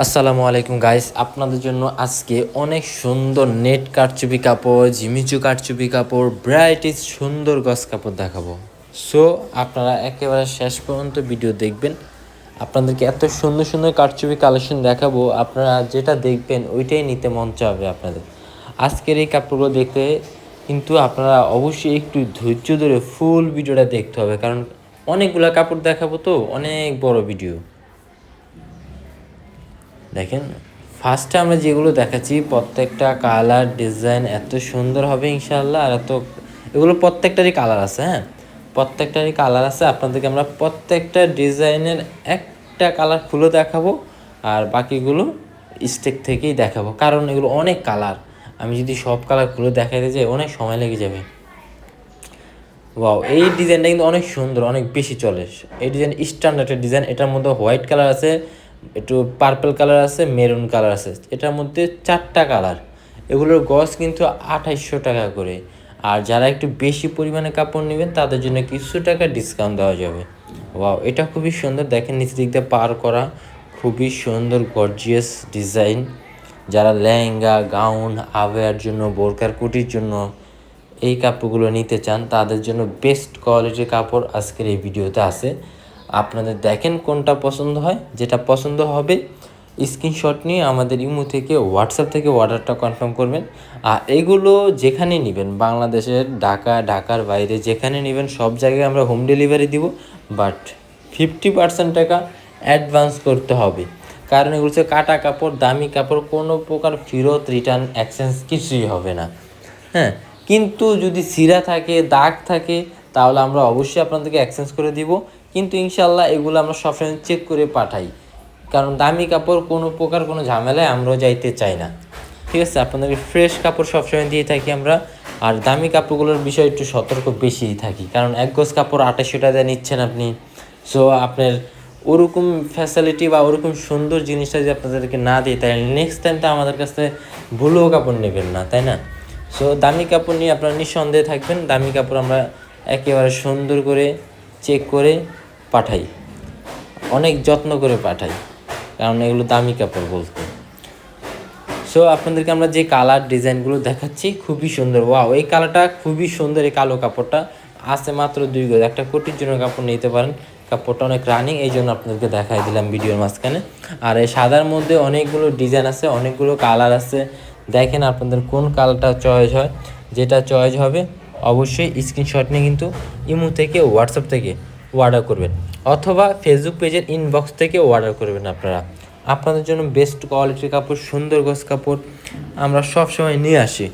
আসসালামু আলাইকুম গাইস আপনাদের জন্য আজকে অনেক সুন্দর নেট কারচুপি কাপড় জিমিচু কারচুপি কাপড় ভ্যারাইটিস সুন্দর গস কাপড় দেখাবো। সো আপনারা একেবারে শেষ পর্যন্ত ভিডিও দেখবেন। আপনাদেরকে এত সুন্দর সুন্দর কারচুপি কালেকশন দেখাবো। আপনারা যেটা দেখবেন, ওইটাই নিতে মন চাবে আপনাদের। আজকের এই কাপড়গুলো দেখতে কিন্তু আপনারা অবশ্যই একটু ধৈর্য ধরে ফুল ভিডিওটা দেখতে হবে। কারণ অনেকগুলা কাপড় দেখাবো তো, অনেক বড় ভিডিও দেখেন ফার্স্টে আমরা যেগুলো দেখাচ্ছি, প্রত্যেকটা কালার ডিজাইন এত সুন্দর হবে ইনশাল্লাহ আর এত, এগুলো প্রত্যেকটারই কালার আছে হ্যাঁ? প্রত্যেকটারই কালার আছে, আপনাদেরকে আমরা প্রত্যেকটা ডিজাইনের একটা কালার খুলে দেখাবো, আর বাকিগুলো স্টেক থেকেই দেখাবো, কারণ এগুলো অনেক কালার আমি যদি সব কালার খুলে দেখাইতে যাই, অনেক সময় লেগে যাবে। ওয়াও এই ডিজাইনটা কিন্তু অনেক সুন্দর, অনেক বেশি চলে। এই ডিজাইন স্ট্যান্ডার্ডের ডিজাইন এটার মধ্যে হোয়াইট কালার আছে একটু পার্পল কালার আছে মেরুন কালার আছে। এটার মধ্যে চারটা কালার এগুলোর গজ কিন্তু আঠাইশশো টাকা করে। আর যারা একটু বেশি পরিমাণে কাপড় নেবেন, তাদের জন্য কিছু টাকা ডিসকাউন্ট দেওয়া যাবে। ওয়াও এটা খুবই সুন্দর। দেখেন নিচে দিক দিয়ে পার করা। খুবই সুন্দর গর্জিয়াস ডিজাইন যারা লেহেঙ্গা গাউন আবেয়ার জন্য, বোরকার কুটির জন্য এই কাপড়গুলো নিতে চান, তাদের জন্য বেস্ট কোয়ালিটির কাপড় আজকের এই ভিডিওতে আছে। আপনাদের দেখেন কোনটা পছন্দ হয়, যেটা পছন্দ হবে স্ক্রিনশট নিয়ে আমাদের ইমো থেকে হোয়াটসঅ্যাপ থেকে অর্ডারটা কনফার্ম করবেন। আর এগুলো যেখানে নেবেন, বাংলাদেশের ঢাকা, ঢাকার বাইরে যেখানে নেবেন, সব জায়গায় আমরা হোম ডেলিভারি দিব বাট ফিফটি পার্সেন্ট টাকা অ্যাডভান্স করতে হবে। কারণ এগুলো হচ্ছে কাটা কাপড়, দামি কাপড়, কোনো প্রকার ফেরত রিটার্ন এক্সচেঞ্জ কিছুই হবে না। হ্যাঁ কিন্তু যদি সিরা থাকে, দাগ থাকে, তাহলে আমরা অবশ্যই আপনাদেরকে এক্সচেঞ্জ করে দিব। কিন্তু ইনশাল্লাহ এগুলো আমরা সবসময় চেক করে পাঠাই। কারণ দামি কাপড় কোনো প্রকার কোনো ঝামেলায় আমরাও যাইতে চাই না। ঠিক আছে, আপনাদেরকে ফ্রেশ কাপড় সবসময় দিয়ে থাকি আমরা। আর দামি কাপড়গুলোর বিষয়ে একটু সতর্ক বেশিই থাকি। কারণ এক গজ কাপড় আঠাশশো টাকা নিচ্ছেন আপনি। সো আপনার ওরকম ফ্যাসিলিটি বা ওরকম সুন্দর জিনিসটা যদি আপনাদেরকে না দিই, তাহলে নেক্সট টাইম তো আমাদের কাছে ভুলেও কাপড় নেবেন না, তাই না? সো দামি কাপড় নিয়ে আপনারা নিঃসন্দেহে থাকবেন। দামি কাপড় আমরা একেবারে সুন্দর করে চেক করে পাঠাই। অনেক যত্ন করে পাঠাই। কারণ এগুলো দামি কাপড় বলতে। সো আপনাদেরকে আমরা যে কালার ডিজাইনগুলো দেখাচ্ছি, খুবই সুন্দর। ওয়াও এই কালারটা খুবই সুন্দর, এই কালো কাপড়টা। আছে মাত্র দুই গজ। একটা কোটির জন্য কাপড় নিতে পারেন। কাপড়টা অনেক রানিং এই জন্য আপনাদেরকে দেখাই দিলাম ভিডিওর মাঝখানে। আর এই সাদার মধ্যে অনেকগুলো ডিজাইন আছে, অনেকগুলো কালার আছে। দেখেন আপনাদের কোন কালারটা চয়েস হয়। যেটা চয়েস হবে, অবশ্যই স্ক্রিনশট নিয়ে কিন্তু ইমো থেকে হোয়াটসঅ্যাপ থেকে অর্ডার করবেন, অথবা ফেসবুক পেজের ইনবক্স থেকে অর্ডার করবেন আপনারা। আপনাদের জন্য বেস্ট কোয়ালিটির কাপড়, সুন্দর গোছ কাপড় আমরা সব সময় নিয়ে আসি।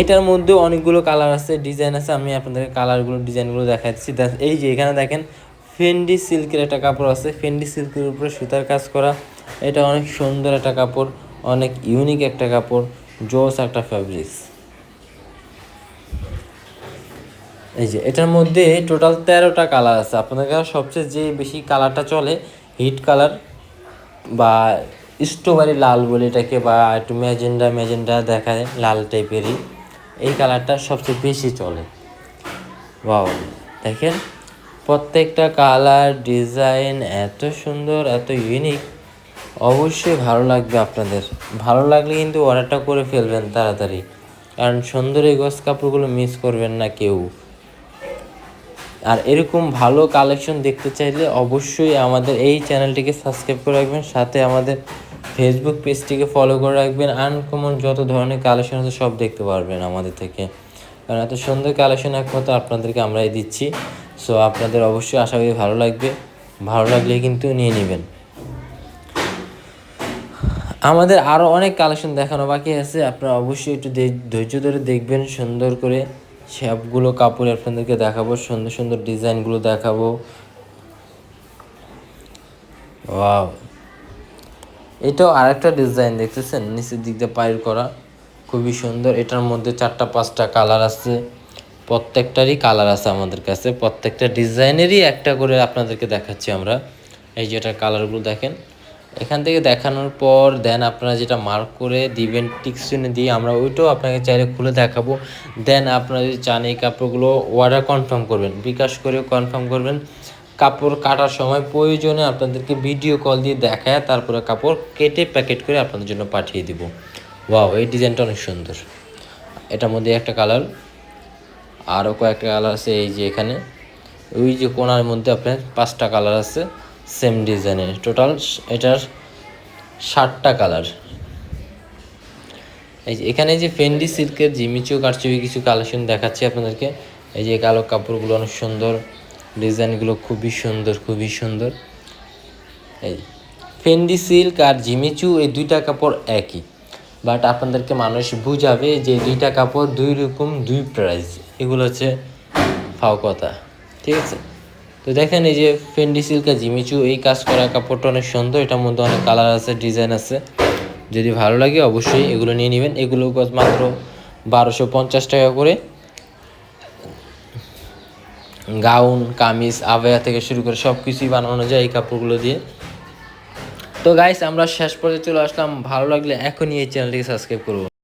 এটার মধ্যে অনেকগুলো কালার আছে ডিজাইন আছে, আমি আপনাদেরকে কালারগুলো ডিজাইনগুলো দেখাচ্ছি। এই যে এখানে দেখেন ফেন্ডি সিল্কের একটা কাপড় আছে। ফেন্ডি সিল্কের উপরে সুতার কাজ করা। এটা অনেক সুন্দর একটা কাপড়। অনেক ইউনিক একটা কাপড়, জোস একটা ফ্যাব্রিক্স এই যে, এটার মধ্যে টোটাল তেরোটা কালার আছে। আপনাদের কাছে সবচেয়ে যে বেশি কালারটা চলে হিট কালার বা স্ট্রবেরি লাল বলে এটাকে বা একটু ম্যাজেন্ডা ম্যাজেন্ডা দেখায়, লাল টাইপেরই। এই কালারটা সবচেয়ে বেশি চলে। বাও দেখেন, প্রত্যেকটা কালার ডিজাইন এত সুন্দর, এত ইউনিক অবশ্যই ভালো লাগবে আপনাদের। ভালো লাগলে কিন্তু অর্ডারটা করে ফেলবেন তাড়াতাড়ি। কারণ সুন্দর এই গছ কাপড়গুলো মিস করবেন না কেউ। আর এরকম ভালো কালেকশন দেখতে চাইলে অবশ্যই আমাদের এই চ্যানেলটিকে সাবস্ক্রাইব করে রাখবেন, সাথে আমাদের ফেসবুক পেজটিকে ফলো করে রাখবেন আনকমন যত ধরনের কালেকশন আছে সব দেখতে পারবেন আমাদের থেকে। কারণ এত সুন্দর কালেকশন একমাত্র আপনাদেরকে আমরাই দিচ্ছি। সো আপনাদের অবশ্যই আশা করি ভালো লাগবে। ভালো লাগলে কিন্তু নিয়ে নেবেন। আমাদের আরও অনেক কালেকশন দেখানো বাকি আছে। আপনারা অবশ্যই একটু ধৈর্য ধরে দেখবেন, সুন্দর করে সবগুলো কাপড় আপনাদেরকে দেখাবো, সুন্দর সুন্দর ডিজাইনগুলো দেখাবো। ওয়াও। এটাও আরেকটা ডিজাইন, দেখতেছেন? নিচের দিক দিয়ে পায়ের করা। খুবই সুন্দর। এটার মধ্যে চারটা, পাঁচটা কালার আছে। প্রত্যেকটারই কালার আছে আমাদের কাছে। প্রত্যেকটা ডিজাইনেরই একটা করে আপনাদেরকে দেখাচ্ছি আমরা। এই যে এটার কালারগুলো দেখেন। এখান থেকে দেখানোর পর দেন আপনারা যেটা মার্ক করে দিবেন টিকসিনে দিয়ে, আমরা ওইটাও আপনাকে চাইলে খুলে দেখাবো। দেন আপনারা যদি চান এই কাপড়গুলো অর্ডার কনফার্ম করবেন, বিকাশ করেও কনফার্ম করবেন। কাপড় কাটার সময় প্রয়োজনে আপনাদেরকে ভিডিও কল দিয়ে দেখায়, তারপরে কাপড় কেটে প্যাকেট করে আপনাদের জন্য পাঠিয়ে দিব। ওয়াও এই ডিজাইনটা অনেক সুন্দর। এটার মধ্যে একটা কালার আরও কয়েকটা কালার আছে এই যে এখানে। ওই যে কোনার মধ্যে আপনার পাঁচটা কালার আছে। সেম ডিজাইনের টোটাল এটার ষাটটা কালার এই যে এখানে যে ফেন্ডি সিল্কের জিমিচু কারচুপি কিছু কালেকশন দেখাচ্ছি আপনাদেরকে। এই যে কালো কাপড়গুলো অনেক সুন্দর। ডিজাইনগুলো খুবই সুন্দর খুবই সুন্দর। এই ফেন্ডি সিল্ক আর জিমিচু এই দুইটা কাপড় একই। বাট আপনাদেরকে মানুষ বুঝাবে যে দুইটা কাপড় দুই রকম, দুই প্রাইস এগুলো হচ্ছে ফাও কথা ঠিক আছে? তো দেখেন এই যে ফেন্ডি সিল্ক জিমিচু এই কাজ করা কাপড়টা অনেক সুন্দর। এটার মধ্যে অনেক কালার আছে ডিজাইন আছে। যদি ভালো লাগে অবশ্যই এগুলো নিয়ে নেবেন। এগুলো মাত্র বারোশো পঞ্চাশ টাকা করে। গাউন, কামিজ আবেয়া থেকে শুরু করে সব কিছুই বানানো যায় এই কাপড়গুলো দিয়ে। তো গাইস আমরা শেষ পর্যায়ে চলে আসলাম। ভালো লাগলে এখনই এই চ্যানেলটিকে সাবস্ক্রাইব করব